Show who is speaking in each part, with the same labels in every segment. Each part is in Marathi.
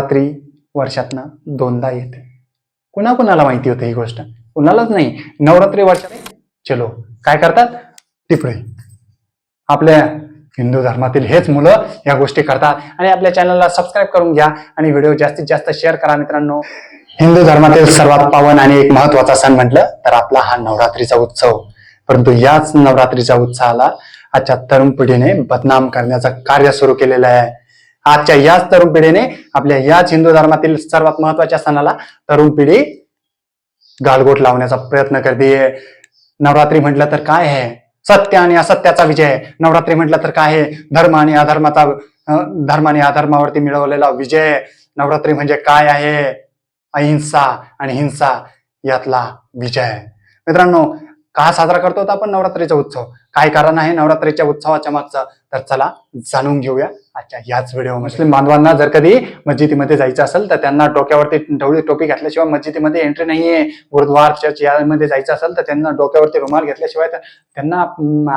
Speaker 1: रात्री वर्षातनं दोनदा येते. कुणा कुणाला माहिती होते ही गोष्ट? कुणालाच नाही. नवरात्री वर्षात चलो. काय करतात? टिपळे. आपल्या हिंदू धर्मातील हेच मुलं या गोष्टी करतात. आणि आपल्या चॅनलला सबस्क्राईब करून घ्या आणि व्हिडिओ जास्तीत जास्त शेअर करा मित्रांनो. हिंदू धर्मातील सर्वात पावन आणि एक महत्त्वाचा सण म्हटलं तर आपला हा नवरात्रीचा उत्सव. परंतु याच नवरात्रीच्या उत्साहाला आजच्या तरुण पिढीने बदनाम करण्याचं कार्य सुरू केलेलं आहे. आजच्या याच तरुण पिढीने आपल्या याच हिंदू धर्मातील सर्वात महत्त्वाच्या सणाला तरुण पिढी गालगोट लावण्याचा प्रयत्न करते. नवरात्री म्हटलं तर काय आहे? सत्य आणि असत्याचा विजय. नवरात्री म्हटलं तर काय आहे? धर्म आणि अधर्माचा धर्म आणि अधर्मावरती मिळवलेला विजय. नवरात्री म्हणजे काय आहे? अहिंसा आणि हिंसा यातला विजय. मित्रांनो का साजरा करतो? आपण नवरात्रीचा उत्सव. काय कारण आहे नवरात्रीच्या उत्सवाच्या मागचं. तर चला जाणून घेऊया आजच्या याच व्हिडिओ मुस्लिम बांधवांना जर कधी मस्जिदीमध्ये जायचं असेल तर त्यांना डोक्यावरती ढवळी टोपी घातल्याशिवाय मस्जिदीमध्ये एंट्री नाहीये. गुरुद्वार चर्च यामध्ये जायचं असेल तर त्यांना डोक्यावरती रुमाल घेतल्याशिवाय तर त्यांना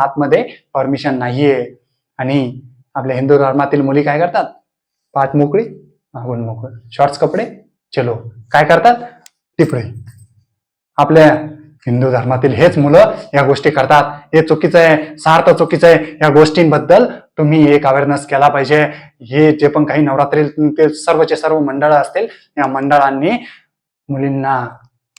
Speaker 1: आतमध्ये परमिशन नाहीये. आणि आपल्या हिंदू धर्मातील मुली काय करतात? पाठ मोकळी मागून मोकळी. शॉर्ट्स कपडे चलो. काय करतात? टिपळे. आपल्या हिंदू धर्मातील हेच मुलं या गोष्टी करतात. हे चुकीचं आहे सार्थ चुकीचं आहे या गोष्टींबद्दल तुम्ही एक अवेअरनेस केला पाहिजे. हे जे पण काही नवरात्री ते सर्वचे सर्व मंडळ असतील या मंडळांनी मुलींना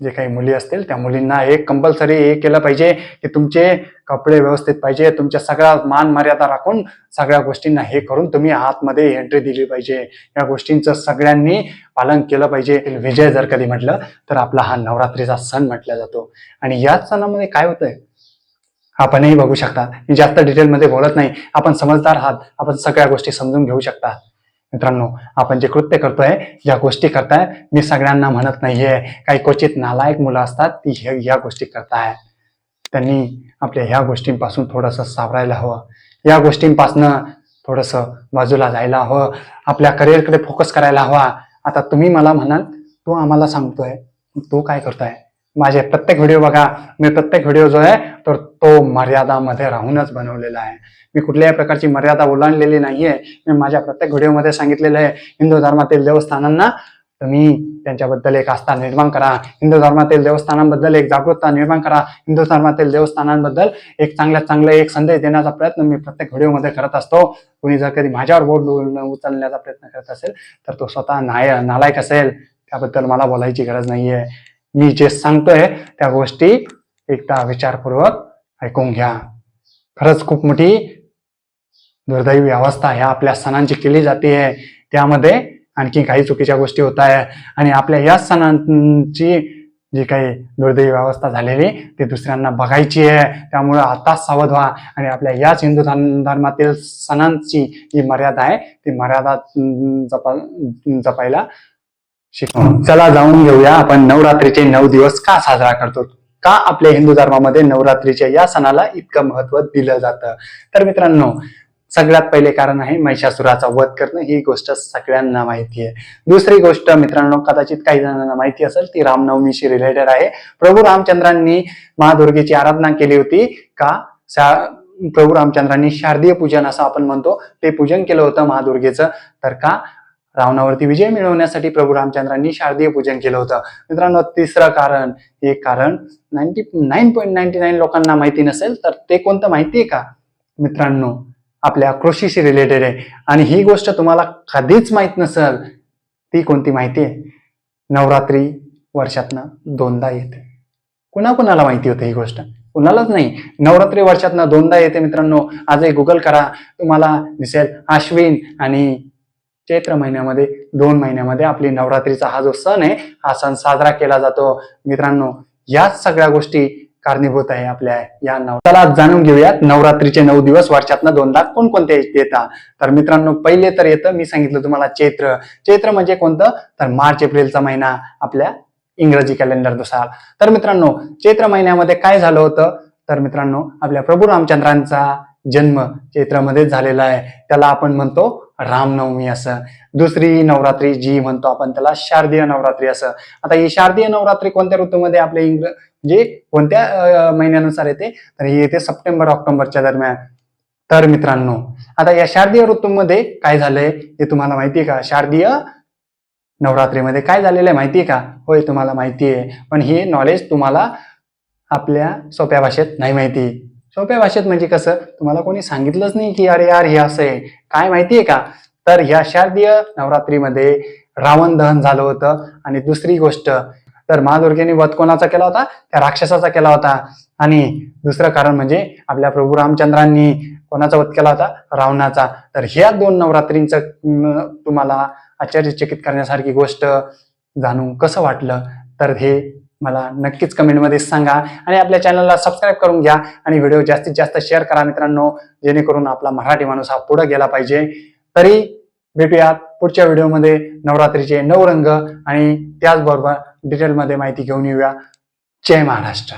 Speaker 1: जे काही मुली असतील त्या मुलींना एक कंपल्सरी हे केलं पाहिजे की तुमचे कपडे व्यवस्थित पाहिजे तुमच्या सगळ्या मान मर्यादा राखून सगळ्या गोष्टींना हे करून तुम्ही आतमध्ये एंट्री दिली पाहिजे. या गोष्टींचं सगळ्यांनी पालन केलं पाहिजे. विजय जर कधी म्हटलं तर आपला हा नवरात्रीचा सण म्हटला जातो. आणि याच सणामध्ये काय होतंय? आपणही बघू शकता. मी जास्त डिटेलमध्ये बोलत नाही. आपण समजदार आहात. आपण सगळ्या गोष्टी समजून घेऊ शकता. मित्रांनो आपण जे कृत्य करतोय ज्या गोष्टी करताय मी सगळ्यांना म्हणत नाहीये. काही क्वचित नालायक मुलं असतात ती हे- या गोष्टी करताय. त्यांनी आपल्या ह्या गोष्टींपासून थोडंसं सावरायला हवं. या गोष्टींपासनं थोडंसं बाजूला जायला हवं. आपल्या करिअरकडे फोकस करायला हवा. आता तुम्ही मला म्हणाल तू आम्हाला सांगतोय. तू काय करतोय? माझे प्रत्येक व्हिडिओ बघा. मी प्रत्येक व्हिडिओ जो आहे तर तो मर्यादामध्ये राहूनच बनवलेला आहे. मी कुठल्याही प्रकारची मर्यादा ओलांडलेली नाहीये. मी माझ्या प्रत्येक व्हिडिओमध्ये सांगितलेलं आहे हिंदू धर्मातील देवस्थानांना तुम्ही त्यांच्याबद्दल एक आस्था निर्माण करा. हिंदू धर्मातील देवस्थानांबद्दल एक जागरूकता निर्माण करा. हिंदू धर्मातील देवस्थानांबद्दल एक चांगल्यात चांगला एक संदेश देण्याचा प्रयत्न मी प्रत्येक व्हिडिओमध्ये करत असतो. कुणी जर कधी माझ्यावर बोट उचलण्याचा प्रयत्न करत असेल तर तो स्वतः नाय नालायक असेल. त्याबद्दल मला बोलायची गरज नाहीये. मी जे सांगतोय त्या गोष्टी एकदा विचारपूर्वक ऐकून घ्या. खरंच खूप मोठी दुर्दैवी अवस्था ह्या आपल्या सणांची केली जाते त्यामध्ये आणखी काही चुकीच्या गोष्टी होत आहे. आणि आपल्या या सणांची जी काही दुर्दैवी अवस्था झालेली ती दुसऱ्यांना बघायची आहे. त्यामुळे आता सावध व्हा. आणि आपल्या याच हिंदू धर्म धर्मातील सणांची जी मर्यादा आहे ती मर्यादा जपा जपायला शिकू चला जाऊन घेऊया. आपण नवरात्रीचे नऊ दिवस का साजरा करतो? का आपल्या हिंदू धर्मामध्ये नवरात्रीच्या या सणाला इतकं महत्त्व दिलं जातं? तर मित्रांनो सगळ्यात पहिले कारण आहे महिषासुराचा वध करणं. ही गोष्ट सगळ्यांना माहिती आहे. दुसरी गोष्ट मित्रांनो कदाचित काही जणांना माहिती असेल ती रामनवमीशी रिलेटेड आहे. प्रभू रामचंद्रांनी महादुर्गेची आराधना केली होती. का? प्रभू रामचंद्रांनी शारदीय पूजन असं आपण म्हणतो. ते पूजन केलं होतं महादुर्गेचं. तर का? रावणावरती विजय मिळवण्यासाठी प्रभू रामचंद्रांनी शारदीय पूजन केलं होतं. मित्रांनो तिसरं कारण हे कारण ninety nine point ninety nine लोकांना माहिती नसेल तर ते कोणतं माहिती आहे का? मित्रांनो आपल्या कृषीशी रिलेटेड आहे. आणि ही गोष्ट तुम्हाला कधीच माहीत नसेल ती कोणती माहिती आहे? नवरात्री वर्षातनं दोनदा येते. कुणा कुणाला माहिती होते ही गोष्ट? कुणालाच नाही. नवरात्री वर्षातनं दोनदा येते मित्रांनो. आजही गुगल करा. तुम्हाला दिसेल आश्विन आणि चैत्र महिन्यामध्ये दोन महिन्यामध्ये आपली नवरात्रीचा हा जो सण आहे हा सण साजरा केला जातो. मित्रांनो याच सगळ्या गोष्टी कारणीभूत आहे आपल्या या नव चला जाणून घेऊयात. नवरात्रीचे नऊ दिवस वर्षातनं दोनदा कोणकोणते येतात? तर मित्रांनो पहिले तर येतं मी सांगितलं तुम्हाला चैत्र. चैत्र म्हणजे कोणतं? तर मार्च एप्रिलचा महिना आपल्या इंग्रजी कॅलेंडरनुसार. तर मित्रांनो चैत्र महिन्यामध्ये काय झालं होतं? तर मित्रांनो आपल्या प्रभू रामचंद्रांचा जन्म चैत्रामध्ये झालेला आहे. त्याला आपण म्हणतो रामनवमी असं. दुसरी नवरात्री जी म्हणतो आपण त्याला शारदीय नवरात्री असं. आता ही शारदीय नवरात्री कोणत्या ऋतूमध्ये आपल्या इंग्र म्हणजे कोणत्या महिन्यानुसार येते? तर ही येते सप्टेंबर ऑक्टोबरच्या दरम्यान. तर मित्रांनो आता या शारदीय ऋतूमध्ये काय झालंय हे तुम्हाला माहितीये का? शारदीय नवरात्रीमध्ये काय झालेलं आहे माहिती आहे का? होय तुम्हाला माहिती आहे. पण हे नॉलेज तुम्हाला आपल्या सोप्या भाषेत नाही माहिती. सोप्या भाषेत म्हणजे कसं? तुम्हाला कोणी सांगितलंच नाही की अरे यार हे असं आहे. काय माहितीये का? तर ह्या शारदीय नवरात्रीमध्ये रावण दहन झालं होतं. आणि दुसरी गोष्ट तर महादुर्गेने वध कोणाचा केला होता? त्या राक्षसाचा केला होता. आणि दुसरं कारण म्हणजे आपल्या प्रभू रामचंद्रांनी कोणाचा वध केला होता? रावणाचा. तर ह्या दोन नवरात्रींचं तुम्हाला आश्चर्यचकित करण्यासारखी गोष्ट जाणून कसं वाटलं? तर हे मला नक्कीच कमेंटमध्ये सांगा आणि आपल्या चॅनलला सबस्क्राईब करून घ्या आणि व्हिडिओ जास्तीत जास्त शेअर करा मित्रांनो जेणेकरून आपला मराठी माणूस हा पुढे गेला पाहिजे. तरी भेटूयात पुढच्या व्हिडिओमध्ये नवरात्रीचे नऊ रंग आणि त्याचबरोबर डिटेलमध्ये माहिती घेऊन येऊया. जय महाराष्ट्र.